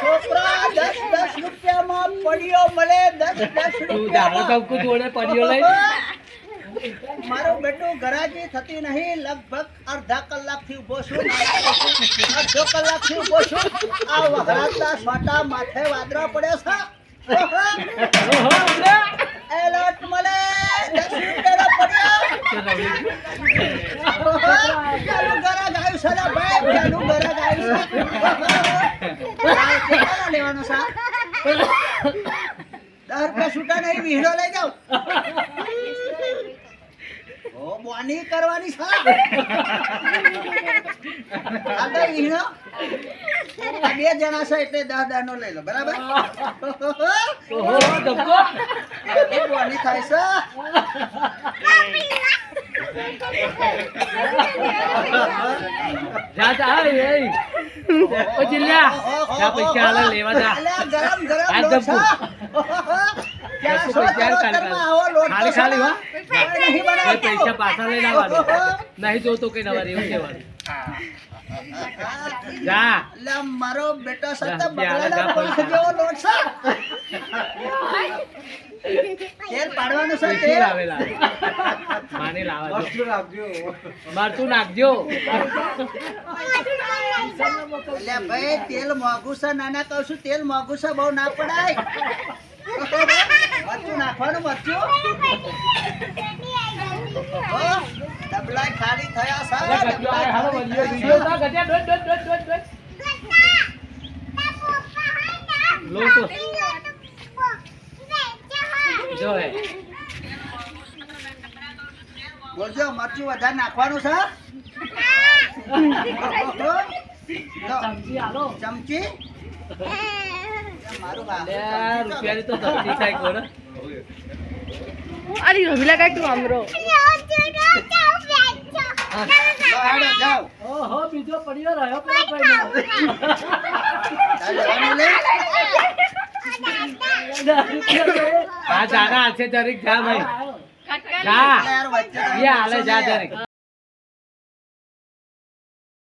છોકરા દસ દસ રૂપિયામાં પડ્યો મળે દસ દસ લઈ મારું બેટું ગરાજી થતી નહીં. લગભગ અડધા કલાકથી ઊભો છું. અડધો કલાકથી ઊભો છું. આ વઘરાતના સ્વાટા માથે વાદળા પડે છે ઓહો, લે. એલર્ટ મળે દસ રૂપિયાનો પડ્યો પેલું ગરાગ આવ્યું છે ને ભાઈ પેલું ગરાગ આવ્યું છે આ કેટલાના લેવાનો છે દર રૂપિયા છૂટા નહીં વિહળો લઈ જાઓ ઓ બોની કરવાની છે આગળ વિહળો બે જણા છે એટલે દસ દસ નો લઈ લો બરાબર બોની થાય છે જા, જા, એ, એ. ઓ, ચિલ્લા. જા, પૈસા હાલે, લેવા જા. ગરમ ગરમ આ લોટ ક્યાં ધબકો છો પૈસા હાલ, ખાલી, તરોતરમાં આવો લોટ તો ખાલી, ખાલી, હો. નહીં. પૈસા પાછા જોતો કે નવા એવું કહેવાનું જા અલ્યા, મારો બેટા જા, બગડેલા પૈસા. જેવો લોટ છે તેલ પાડવાનું છે તેલ? લાવેલા. માને લાવા મરચું નાખજો. અલ્યા ભાઈ તેલ મોંઘું છે નાના કહું છું તેલ મોંઘું છે બહુ ના પડાય. મરચું નાખવાનું મરચું? ડબલા ખાલી થયા છે. અરે, ગજ્જો, ડબલા આ હાલો, ખાલી બંધીઓ, થયા બીજો છે. ના, ગજ્જા, dot, dot, dot, dot, dot. લો તો. જો હે. બોલજો મરચું વધારે નાખવાનું છે ચમચી હાલો. ચમચી મારું રૂપિયાની તો ધરતી થાય કોને. અરે રમીલા કાંઈક તું આમરો લો, હેડો, જાઓ ઓહો, બીજો પડ્યો રહ્યો પેલો હા જાના હાલશે જરીક જા ભાઈ. જા. એ હાલે જા જરીક.